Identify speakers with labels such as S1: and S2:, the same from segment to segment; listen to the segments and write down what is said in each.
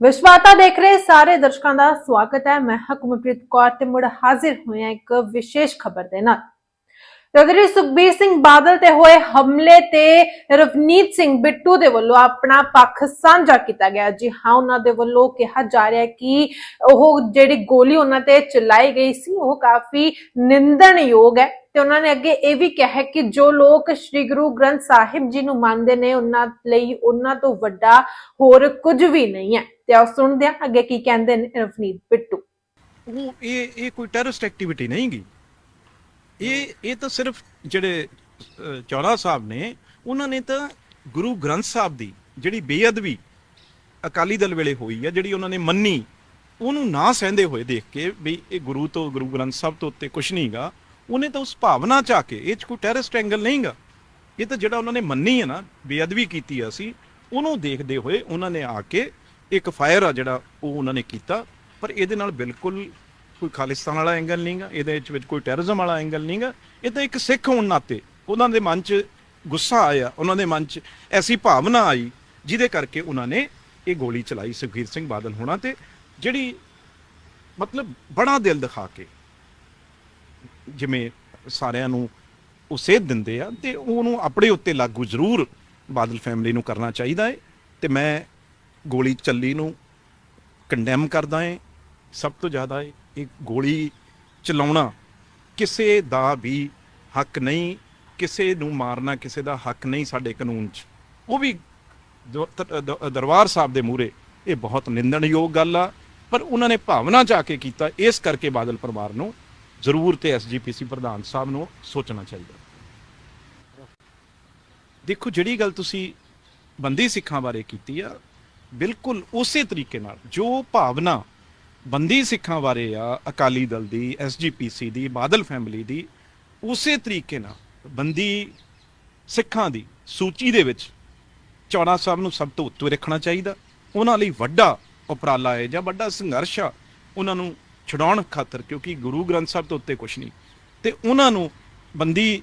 S1: ਵਿਸ਼ਵਾਤਾ ਦੇਖ ਰਹੇ ਸਾਰੇ ਦਰਸ਼ਕਾਂ ਦਾ ਸਵਾਗਤ ਹੈ। ਮੈਂ ਹਕਮਪ੍ਰੀਤ ਕੌਰ ਤੇ ਮੁੜ ਹਾਜ਼ਰ ਹੋਇਆ ਇੱਕ ਵਿਸ਼ੇਸ਼ ਖਬਰ ਦੇ ਨਾਲ। ਚੌਧਰੀ ਸੁਖਬੀਰ ਸਿੰਘ ਬਾਦਲ ਤੇ ਹੋਏ ਹਮਲੇ ਤੇ ਰਵਨੀਤ ਸਿੰਘ ਬਿੱਟੂ ਦੇ ਵੱਲੋਂ ਆਪਣਾ ਪੱਖ ਸਾਂਝਾ ਕੀਤਾ ਗਿਆ। ਜੀ ਹਾਂ, ਉਹਨਾਂ ਦੇ ਵੱਲੋਂ ਕਿਹਾ ਜਾ ਰਿਹਾ ਕਿ ਉਹ ਜਿਹੜੀ ਗੋਲੀ ਉਹਨਾਂ ਤੇ ਚਲਾਈ ਗਈ ਸੀ, ਉਹ ਕਾਫੀ ਨਿੰਦਣਯੋਗ ਹੈ। ਤੇ ਉਹਨਾਂ ਨੇ ਅੱਗੇ ਇਹ ਵੀ ਕਿਹਾ ਕਿ ਜੋ ਲੋਕ ਸ੍ਰੀ ਗੁਰੂ ਗ੍ਰੰਥ ਸਾਹਿਬ ਜੀ ਨੂੰ ਮੰਨਦੇ ਨੇ, ਉਹਨਾਂ ਲਈ ਉਹਨਾਂ ਤੋਂ ਵੱਡਾ ਹੋਰ ਕੁਝ ਵੀ ਨਹੀਂ ਹੈ। ਤੇ ਆਓ ਸੁਣਦੇ ਹਾਂ ਅੱਗੇ ਕੀ ਕਹਿੰਦੇ ਨੇ ਰਵਨੀਤ ਬਿੱਟੂ।
S2: ਇਹ ਇਹ ਕੋਈ ਟੈਰਰਿਸਟ ਐਕਟੀਵਿਟੀ ਨਹੀਂ ਗੀ। ਇਹ ਇਹ ਤਾਂ ਸਿਰਫ ਜਿਹੜੇ ਅਹ, ਚੌਲਾ ਸਾਹਿਬ ਨੇ ਉਹਨਾਂ ਨੇ ਤਾਂ ਗੁਰੂ ਗ੍ਰੰਥ ਸਾਹਿਬ ਦੀ ਜਿਹੜੀ ਬੇਅਦਬੀ ਅਕਾਲੀ ਦਲ ਵੇਲੇ ਹੋਈ ਆ ਜਿਹੜੀ ਉਹਨਾਂ ਨੇ ਮੰਨੀ ਉਹਨੂੰ ਨਾ ਸਹਿੰਦੇ ਹੋਏ ਦੇਖ ਕੇ ਵੀ ਇਹ ਗੁਰੂ ਤੋਂ ਗੁਰੂ ਗ੍ਰੰਥ ਸਾਹਿਬ ਤੋਂ ਉੱਤੇ ਕੁਝ ਨਹੀਂਗਾ ਉਹਨੇ ਤਾਂ ਉਸ ਭਾਵਨਾ ਚ ਆ ਕੇ ਇਹ ਚ ਕੋਈ ਟੈਰਰਿਸਟ ਐਂਗਲ ਨਹੀਂਗਾ ਇਹ ਤਾਂ ਜਿਹੜਾ ਉਹਨਾਂ ਨੇ ਮੰਨੀ ਹੈ ਨਾ ਬੇਅਦਬੀ ਕੀਤੀ ਆ ਅਸੀਂ ਉਹਨੂੰ ਦੇਖਦੇ ਹੋਏ ਉਹਨਾਂ ਨੇ ਆ ਕੇ ਇੱਕ ਫਾਇਰ ਆ ਜਿਹੜਾ ਉਹ ਉਹਨਾਂ ਨੇ ਕੀਤਾ ਪਰ ਇਹਦੇ ਨਾਲ ਬਿਲਕੁਲ ਕੋਈ ਖਾਲਿਸਤਾਨ ਵਾਲਾ ਐਂਗਲ ਨਹੀਂਗਾ ਇਹਦੇ ਵਿੱਚ ਵਿੱਚ ਕੋਈ ਟੈਰਰਿਜ਼ਮ ਵਾਲਾ ਐਂਗਲ ਨਹੀਂਗਾ ਇਹ ਤਾਂ ਇੱਕ ਸਿੱਖ ਹੋਣ ਨਾਤੇ ਉਹਨਾਂ ਦੇ ਮਨ 'ਚ ਗੁੱਸਾ ਆਇਆ, ਉਹਨਾਂ ਦੇ ਮਨ 'ਚ ਐਸੀ ਭਾਵਨਾ ਆਈ, ਜਿਹਦੇ ਕਰਕੇ ਉਹਨਾਂ ਨੇ ਇਹ ਗੋਲੀ ਚਲਾਈ ਸੁਖਬੀਰ ਸਿੰਘ ਬਾਦਲ ਹੋਣਾ ਤੇ, ਜਿਹੜੀ ਮਤਲਬ ਬੜਾ ਦਿਲ ਦਿਖਾ ਕੇ ਜਿਵੇਂ ਸਾਰਿਆਂ ਨੂੰ ਉਹ ਸੇਧ ਦਿੰਦੇ ਆ ਤੇ ਉਹਨੂੰ ਆਪਣੇ ਉੱਤੇ ਲਾਗੂ ਜ਼ਰੂਰ ਬਾਦਲ ਫੈਮਿਲੀ ਨੂੰ ਕਰਨਾ ਚਾਹੀਦਾ ਹੈ ਤੇ ਮੈਂ ਗੋਲੀ ਚੱਲੀ ਨੂੰ ਕੰਡੈਮ ਕਰਦਾ ਹਾਂ ਸਭ ਤੋਂ ਜ਼ਿਆਦਾ ਇਹ ਇਹ ਗੋਲੀ ਚਲਾਉਣਾ ਕਿਸੇ ਦਾ ਵੀ ਹੱਕ ਨਹੀਂ, ਕਿਸੇ ਨੂੰ ਮਾਰਨਾ ਕਿਸੇ ਦਾ ਹੱਕ ਨਹੀਂ ਸਾਡੇ ਕਾਨੂੰਨ 'ਚ। ਉਹ ਵੀ ਦਰਬਾਰ ਸਾਹਿਬ ਦੇ ਮੂਹਰੇ ਇਹ ਬਹੁਤ ਨਿੰਦਣਯੋਗ ਗੱਲ ਆ, ਪਰ ਉਹਨਾਂ ਨੇ ਭਾਵਨਾ ਚ ਆ ਕੇ ਕੀਤਾ, ਇਸ ਕਰਕੇ ਬਾਦਲ ਪਰਿਵਾਰ ਨੂੰ ਜ਼ਰੂਰ ਤੇ ਐਸਜੀਪੀਸੀ ਪ੍ਰਧਾਨ ਸਾਹਿਬ ਨੂੰ ਸੋਚਣਾ ਚਾਹੀਦਾ। ਦੇਖੋ, ਜਿਹੜੀ ਗੱਲ ਤੁਸੀਂ ਬੰਦੀ ਸਿੱਖਾਂ ਬਾਰੇ ਕੀਤੀ ਆ, ਬਿਲਕੁਲ ਉਸੇ ਤਰੀਕੇ ਨਾਲ ਜੋ ਭਾਵਨਾ ਬੰਦੀ ਸਿੱਖਾਂ ਬਾਰੇ ਆ, ਅਕਾਲੀ ਦਲ ਦੀ ਐਸਜੀਪੀਸੀ ਦੀ, ਬਾਦਲ ਫੈਮਿਲੀ ਦੀ, ਉਸੇ ਤਰੀਕੇ ਨਾਲ ਬੰਦੀ ਸਿੱਖਾਂ ਦੀ ਸੂਚੀ ਦੇ ਵਿੱਚ ਚੌੜਾ ਸਾਹਿਬ ਨੂੰ ਸਭ ਤੋਂ ਉੱਤੇ ਰੱਖਣਾ ਚਾਹੀਦਾ। ਉਹਨਾਂ ਲਈ ਵੱਡਾ ਉਪਰਾਲਾ ਹੈ ਜਾਂ ਵੱਡਾ ਸੰਘਰਸ਼ ਆ, ਉਹਨਾਂ ਨੂੰ ਛਡਾਉਣ ਖਾਤਰ, ਕਿਉਂਕਿ ਗੁਰੂ ਗ੍ਰੰਥ ਸਾਹਿਬ ਤੋਂ ਉੱਤੇ ਕੁਝ ਨਹੀਂ। ਤੇ ਉਹਨਾਂ ਨੂੰ ਬੰਦੀ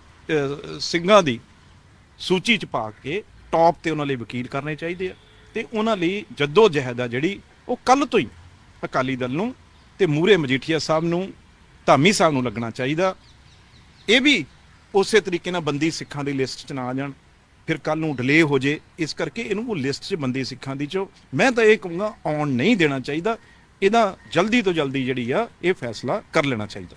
S2: ਸਿੰਘਾਂ ਦੀ ਸੂਚੀ ਚ ਪਾ ਕੇ ਟੌਪ ਤੇ ਉਹਨਾਂ ਲਈ ਵਕੀਲ ਕਰਨੇ ਚਾਹੀਦੇ ਆ। ਤੇ ਉਹਨਾਂ ਲਈ ਜੱਦੋ ਜਹਿਦ ਆ ਜਿਹੜੀ ਉਹ ਕੱਲ ਤੋਂ ਹੀ ਅਕਾਲੀ ਦਲ ਨੂੰ ਤੇ ਮੂਰੇ ਮਜੀਠੀਆ ਸਾਹਿਬ ਨੂੰ, ਧਾਮੀ ਸਾਹਿਬ ਨੂੰ ਲੱਗਣਾ ਚਾਹੀਦਾ। ਇਹ ਵੀ ਉਸੇ ਤਰੀਕੇ ਨਾਲ ਬੰਦੀ ਸਿੱਖਾਂ ਦੀ ਲਿਸਟ 'ਚ ਨਾ ਆ ਜਾਣ। ਫਿਰ ਕੱਲ ਨੂੰ ਡਿਲੇ ਹੋ ਜੇ, ਇਸ ਕਰਕੇ ਇਹਨੂੰ ਉਹ ਲਿਸਟ 'ਚ ਬੰਦੀ ਸਿੱਖਾਂ ਦੀ 'ਚ ਮੈਂ ਤਾਂ ਇਹ ਕਹੂੰਗਾ, ਆਉਣ ਨਹੀਂ ਦੇਣਾ ਚਾਹੀਦਾ। ਇਹਦਾ ਜਲਦੀ ਤੋਂ ਜਲਦੀ ਜਿਹੜੀ ਆ, ਇਹ ਫੈਸਲਾ ਕਰ ਲੈਣਾ ਚਾਹੀਦਾ।